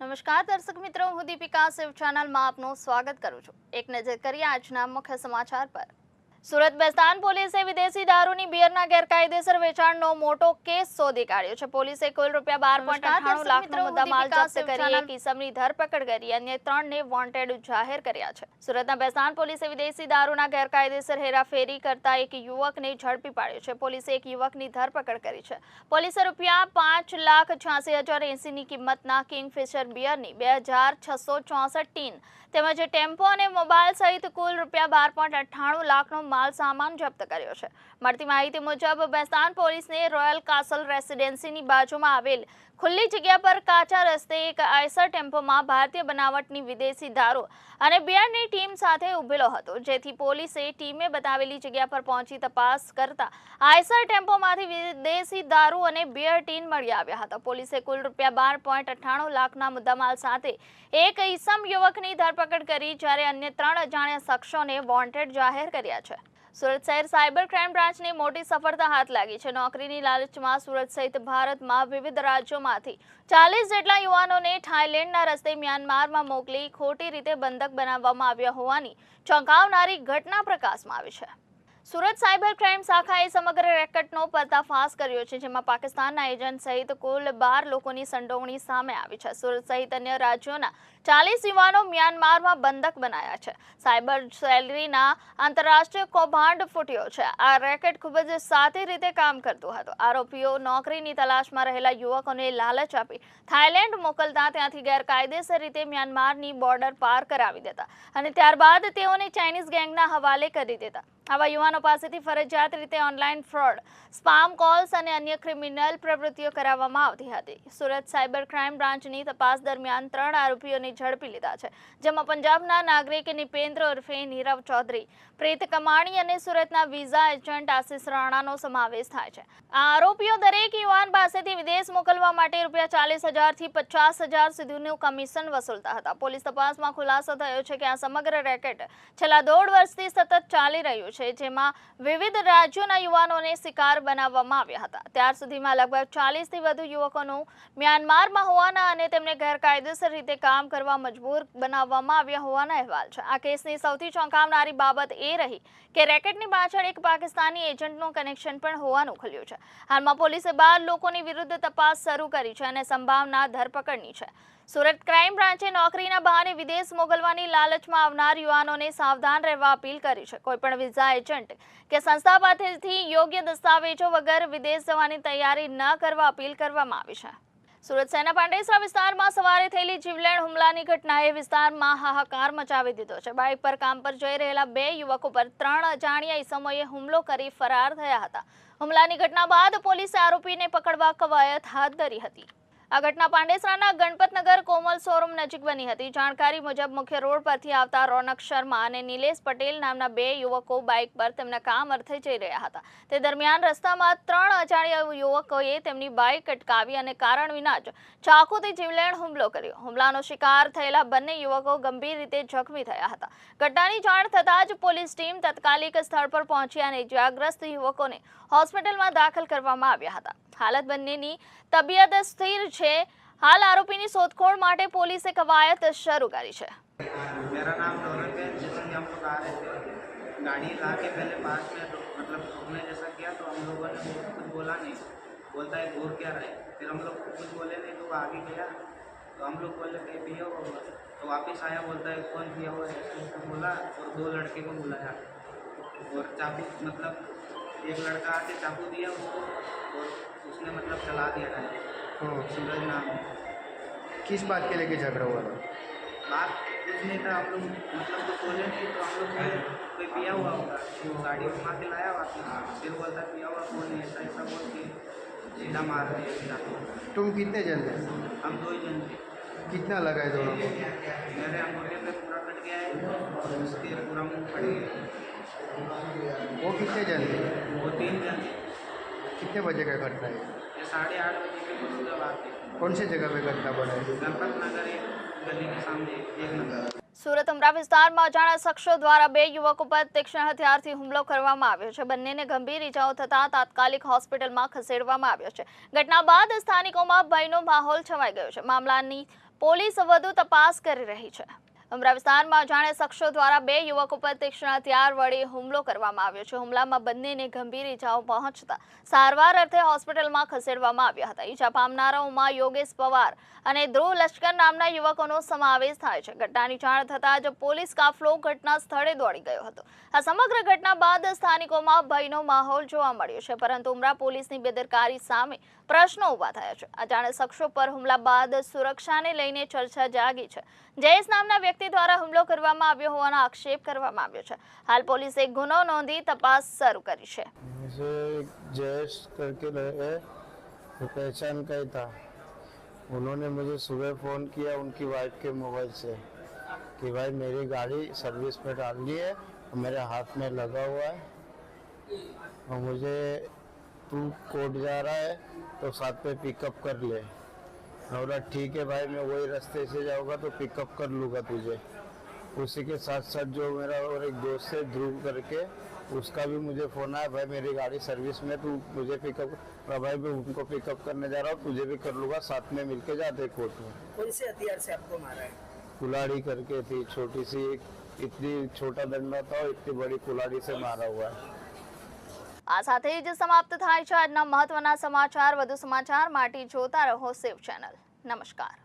નમસ્કાર, દર્શક મિત્રો. હું દીપિકા સિવ ચેનલમાં આપનું સ્વાગત કરું છું. એક નજર કરીએ આજના મુખ્ય સમાચાર પર. સુરત બેસ્તાન પોલીસે વિદેશી દારૂની બિયરના ગેરકાયદેસર વેચાણનો મોટો કેસ શોધી કાઢ્યો છે. પોલીસે કુલ રૂપિયા બાર પોઈન્ટ અઠાણું લાખનો મુદ્દામાલ જપ્ત કરી એક ઇસમની ધરપકડ કરી અન્ય ત્રણને વોન્ટેડ જાહેર કર્યા છે. સુરતના બેસ્તાન પોલીસે વિદેશી દારૂના ગેરકાયદેસર હેરાફેરી કરતા એક યુવકને ઝડપી પાડ્યો છે. પોલીસે એક યુવકની ધરપકડ કરી છે. પોલીસે રૂપિયા પાંચ લાખ છ્યાસી હજાર એંસીની કિંમતના કિંગફિશર બિયરની બે હજાર છસો ચોસઠ ટીન તેમજ ટેમ્પો અને મોબાઈલ સહિત કુલ રૂપિયા બાર પોઈન્ટ અઠ્ઠાણું લાખનો માલ સામાન જપ્ત કર્યો છે. મળતી માહિતી મુજબ બેસ્તાન પોલીસને રોયલ કાસલ રેસિડેન્સીની બાજુમાં આવેલ ખુલ્લી જગ્યા પર કાચા રસ્તે એક આઈસર ટેમ્પોમાં ભારતીય બનાવટની વિદેશી દારૂ અને બિયરની ટીમ સાથે ઉભેલો હતો. જેથી પોલીસે ટીમે બતાવેલી જગ્યા પર પહોંચી તપાસ કરતા આઈસર ટેમ્પોમાંથી વિદેશી દારૂ અને બિયર ટીન મળી આવ્યા હતા. પોલીસે કુલ રૂપિયા બાર પોઈન્ટ અઠ્ઠાણું લાખના મુદ્દામાલ સાથે એક ઈસમ યુવકની ધરપકડ કરી, જ્યારે અન્ય ત્રણ અજાણ્યા શખ્સોને વોન્ટેડ જાહેર કર્યા છે. સુરત શહેર સાયબર ક્રાઇમ બ્રાન્ચને મોટી સફળતા હાથ લાગી છે. નોકરીની લાલચમાં સુરત સહિત ભારતમાં વિવિધ રાજ્યોમાંથી ચાલીસ જેટલા યુવાનોને થાઇલેન્ડના રસ્તે મ્યાનમારમાં મોકલી ખોટી રીતે બંધક બનાવવામાં આવ્યા હોવાની ચોંકાવનારી ઘટના પ્રકાશમાં આવી છે. સુરત સાયબર ક્રાઇમ શાખાએ સમગ્ર રેકેટનો પર્દાફાશ કર્યો છે, જેમાં પાકિસ્તાનના એજન્ટ સહિત કુલ બાર લોકોની સંડોવણી સામે આવી છે. સુરત સહિત અન્ય રાજ્યોના ચાલીસ યુવાનો મ્યાનમારમાં બંધક બનાયા છે. સાયબર સેલરીના આંતરરાષ્ટ્રીય કૌભાંડ ફૂટ્યો છે. આ રેકેટ ખૂબ જ સાથી રીતે કામ કરતું હતું. આરોપીઓ નોકરીની તલાશમાં રહેલા યુવકોને લાલચ આપી થાઇલેન્ડ મોકલતા ત્યાંથી ગેરકાયદેસર રીતે મ્યાનમારની બોર્ડર પાર કરાવી દેતા અને ત્યારબાદ તેઓને ચાઇનીઝ ગેંગના હવાલે કરી દેતા. આવા યુવાનો પાસેથી ફરજિયાત રીતે ઓનલાઈન ફ્રોડ, સ્પામ કોલ્સ અને અન્ય ક્રિમિનલ પ્રવૃત્તિઓ કરાવવામાં આવતી હતી. સુરત સાયબર ક્રાઇમ બ્રાન્ચની તપાસ દરમિયાન ત્રણ આરોપીઓને ઝડપી લીધા છે, જેમાં પંજાબના નાગરિક નિપેન્દ્ર ઉર્ફે નીરવ ચૌધરી, પ્રીત કમાણી અને સુરતના વિઝા એજન્ટ આશિષ રાણાનો સમાવેશ થાય છે. આ આરોપીઓ દરેક યુવાન પાસેથી વિદેશ મોકલવા માટે રૂપિયા ચાલીસ હજારથી પચાસ હજાર સુધીનું કમિશન વસૂલતા હતા. પોલીસ તપાસમાં ખુલાસો થયો છે કે આ સમગ્ર રેકેટ છેલ્લા દોઢ વર્ષથી સતત ચાલી રહ્યું છે. જેમાં વિવિધ રાજ્યોના યુવાનોને શિકાર બનાવવામાં આવ્યા હતા. ત્યાર સુધીમાં લગભગ ચાલીસથી વધુ યુવકોનું મ્યાનમારમાં હોવાના અને તેમને ગેરકાયદેસર રીતે કામ કરવા મજબૂર બનાવવામાં આવ્યા હોવાના અહેવાલ છે. આ કેસની સૌથી ચોંકાવનારી બાબત એ રહી કે રેકેટની પાછળ એક પાકિસ્તાની એજન્ટનું કનેક્શન પણ હોવાનું ખુલ્યું છે. હાલમાં પોલીસે બાર લોકોની વિરુદ્ધ તપાસ શરૂ કરી છે અને સંભાવના ધરપકડની છે. સુરત ક્રાઇમ બ્રાન્ચે નોકરીના બહાને વિદેશ મોકલવાની લાલચમાં આવનાર યુવાનોને સાવધાન રહેવા અપીલ કરી છે. કોઈપણ વિઝા એજન્ટ કે સંસ્થા પાસેથી યોગ્ય દસ્તાવેજો વગર વિદેશ જવાની તૈયારી ન કરવા અપીલ કરવામાં આવી છે. સુરત શહેરના પાંડેસરા વિસ્તારમાં સવારે થયેલી જીવલેણ હુમલાની ઘટનાએ વિસ્તારમાં હાહાકાર મચાવી દીધો છે. બાઇક પર કામ પર જઈ રહેલા બે યુવકો પર ત્રણ અજાણ્યા ઈસમોએ હુમલો કરી ફરાર થયા હતા. હુમલાની ઘટના બાદ પોલીસે આરોપીને પકડવા કવાયત હાથ ધરી હતી. આ ઘટના પાંડેસરાના ગણપતનગર કોમલ શોરૂમ નજીક બની હતી. જાણકારી મુજબ મુખ્ય રોડ પરથી આવતા રોનક શર્મા અને નિલેશ પટેલ નામના બે યુવકો બાઇક પર તેમના કામ અર્થે જઈ રહ્યા હતા. તે દરમિયાન રસ્તામાં ત્રણ અજાણ્યા યુવકોએ તેમની બાઇક અટકાવી અને કારણ વિના જ ચાકુથી જીવલેણ હુમલો કર્યો. હુમલાનો શિકાર થયેલા બંને યુવકો ગંભીર રીતે જખમી થયા હતા. ઘટનાની જાણ થતાં જ પોલીસ ટીમ તાત્કાલિક સ્થળ પર પહોંચી અને ઇજાગ્રસ્ત યુવકોને હોસ્પિટલમાં દાખલ કરવામાં આવ્યા હતા હાલત બંનેની તબિયત સ્થિર છે હાલ આરોપીની શોધખોળ માટે પોલીસે કવાયત શરૂ કરી છે मेरा नाम रौनक है जैसे कि हम लोग आ रहे थे गाड़ी ला के पहले पास में रो- मतलब रोकने जैसा किया तो हम लोगों ने वो कुछ बोला नहीं बोलता है घूर क्या रहा है फिर हम लोग कुछ बोले नहीं तो वो आगे गया तो हम लोग बोले कहीं पिया हुआ होगा तो वापस आया बोलता है कौन पिया हुआ है ऐसे ऐसे बोला और दो लड़के को बुलाया और चाकू मतलब एक लड़का आके चाकू दिया उसको और उसने मतलब चला दिया गाड़ी हम्म, सूरज नाम। किस बात के लेके झगड़ा हुआ था? बात कुछ नहीं था हम लोग मतलब कुछ बोले नहीं तो हम लोग कोई पिया हुआ होगा। तो गाड़ी घुमा के लाया वापस फिर बोलता पिया हुआ कौन है? ऐसा ऐसा बोल के सीधा मार दिया सीधा। तुम कितने जन थे? हम दो ही जन थे। कितना लगा है दोनों मेरे अंगूठे पे पूरा कट गया है और उसके पूरा मुँह फट गया वो कितने जन थे वो तीन जन थे कितने बजे का घटना है ये साढ़े आठ बजे के कुछ उसके बाद थे कौन सी जगह पे घटना बना है गणपत नगर एक गली के सामने एक नंबर સુરત ઉમરા વિસ્તારમાં અજાણ્યા શખ્સો દ્વારા બે યુવકો પર તીક્ષ્ણ હથિયારથી હુમલો કરવામાં આવ્યો છે બંનેને ગંભીર ઇજાઓ થતા તાત્કાલિક હોસ્પિટલમાં ખસેડવામાં આવ્યો છે ઘટના બાદ સ્થાનિકોમાં ભયનો માહોલ છવાઈ ગયો છે મામલાની પોલીસ વધુ તપાસ કરી રહી છે ઉમરા વિસ્તારમાં જાણે શખ્સો દ્વારા બે યુવક ઉપર તીક્ષ્ણ હથિયાર વડે હુમલો કરવામાં આવ્યો છે. હુમલામાં બંનેને ગંભીર ઇજાઓ પહોંચતા સારવાર અર્થે હોસ્પિટલમાં ખસેડવામાં આવ્યા હતા. ઇજા પામનારાઓમાં યોગેશ પવાર અને ધ્રુવ લશ્કર નામના યુવકોનો સમાવેશ થાય છે. ઘટનાની જાણ થતાં જ પોલીસ કાફલો ઘટના સ્થળે દોડી ગયો હતો. આ સમગ્ર ઘટના બાદ સ્થાનિકોમાં ભયનો માહોલ જોવા મળ્યો છે, પરંતુ ઉમરા પોલીસની બેદરકારી સામે પ્રશ્નો ઊભા થયા છે. અજાણે શખ્સો પર હુમલા બાદ સુરક્ષાને લઈને ચર્ચા જાગી છે. જયેશ નામના વ્યક્તિ દ્વારા હુમલો કરવામાં આવ્યો હોવાનો આક્ષેપ કરવામાં આવ્યો છે હાલ પોલીસે ગુનો નોંધી તપાસ શરૂ કરી છે मुझे एक जयेश करके रहे वो पहचान का ही था उन्होंने मुझे सुबह फ़ोन किया उनकी वाइफ के मोबाइल से कि भाई मेरी गाड़ी सर्विस पे डालनी है और मेरे हाथ में लगा हुआ है और मुझे तू कोर्ट जा रहा है तो साथ पे पिकअप कर ले मैं बोला ठीक है भाई मैं वही रास्ते से जाऊँगा तो पिकअप कर लूँगा तुझे। उसी के साथ साथ जो मेरा और एक दोस्त है ध्रुव करके उसका भी मुझे फ़ोन आया भाई मेरी गाड़ी सर्विस में तू मुझे पिकअप मैं भाई मैं उनको पिकअप करने जा रहा हूँ तुझे भी कर लूँगा साथ में मिलके जाते कोर्ट में कौन से हथियार से आपको मारा है? कुलाड़ी करके थी छोटी सी एक इतनी छोटा डंडा था और इतनी बड़ी कुलाड़ी से मारा हुआ है। આ સાથે જ સમાપ્ત થાય છે આજના મહત્વના સમાચાર. વધુ સમાચાર માટે જોતા રહો સેવ ચેનલ. નમસ્કાર.